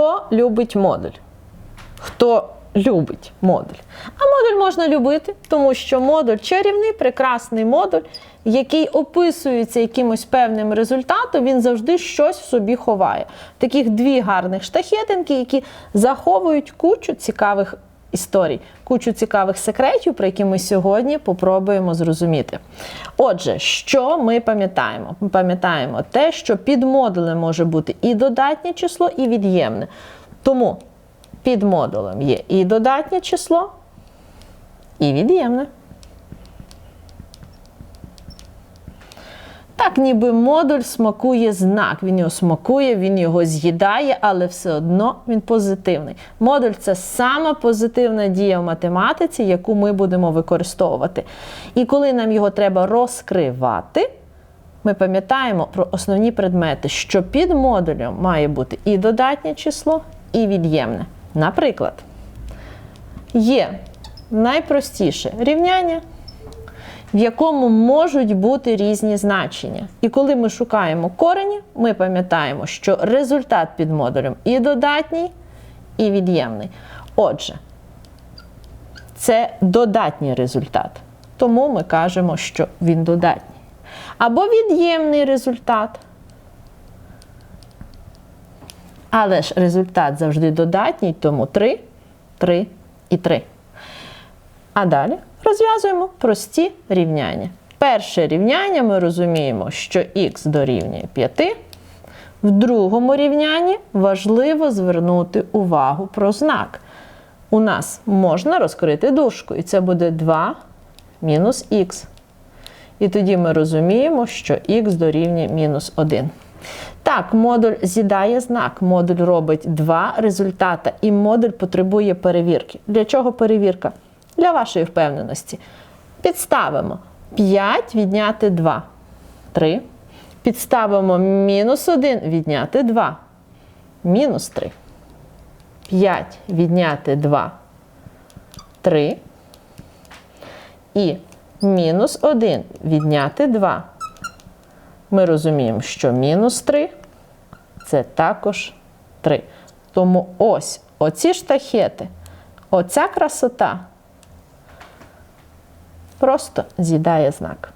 Хто любить модуль? Хто любить модуль? А модуль можна любити, тому що модуль чарівний, прекрасний модуль, який описується якимось певним результатом, він завжди щось в собі ховає. Таких дві гарних штахетинки, які заховують кучу цікавих історій, кучу цікавих секретів, про які ми сьогодні попробуємо зрозуміти. Отже, що ми пам'ятаємо? Ми пам'ятаємо те, що під модулем може бути і додатнє число, і від'ємне. Тому під модулем є і додатнє число, і від'ємне. Так, ніби модуль смакує знак. Він його смакує, він його з'їдає, але все одно він позитивний. Модуль це сама позитивна дія в математиці, яку ми будемо використовувати. І коли нам його треба розкривати, ми пам'ятаємо про основні предмети, що під модулем має бути і додатнє число, і від'ємне. Наприклад, є найпростіше рівняння в якому можуть бути різні значення. І коли ми шукаємо корені, ми пам'ятаємо, що результат під модулем і додатній, і від'ємний. Отже, це додатній результат. Тому ми кажемо, що він додатній. Або від'ємний результат. Але ж результат завжди додатній, тому 3, 3 і 3. А далі розв'язуємо прості рівняння. Перше рівняння ми розуміємо, що х дорівнює 5. В другому рівнянні важливо звернути увагу про знак. У нас можна розкрити дужку, і це буде 2 мінус х. І тоді ми розуміємо, що х дорівнює мінус 1. Так, модуль з'їдає знак, модуль робить два результати, і модуль потребує перевірки. Для чого перевірка? Для вашої впевненості. Підставимо 5 відняти 2. 3. Підставимо мінус 1 відняти 2. Мінус 3. 5 відняти 2. 3. І мінус 1 відняти 2. Ми розуміємо, що мінус 3 це також 3. Тому ось оці штахети, оця красота просто з'їдає знак.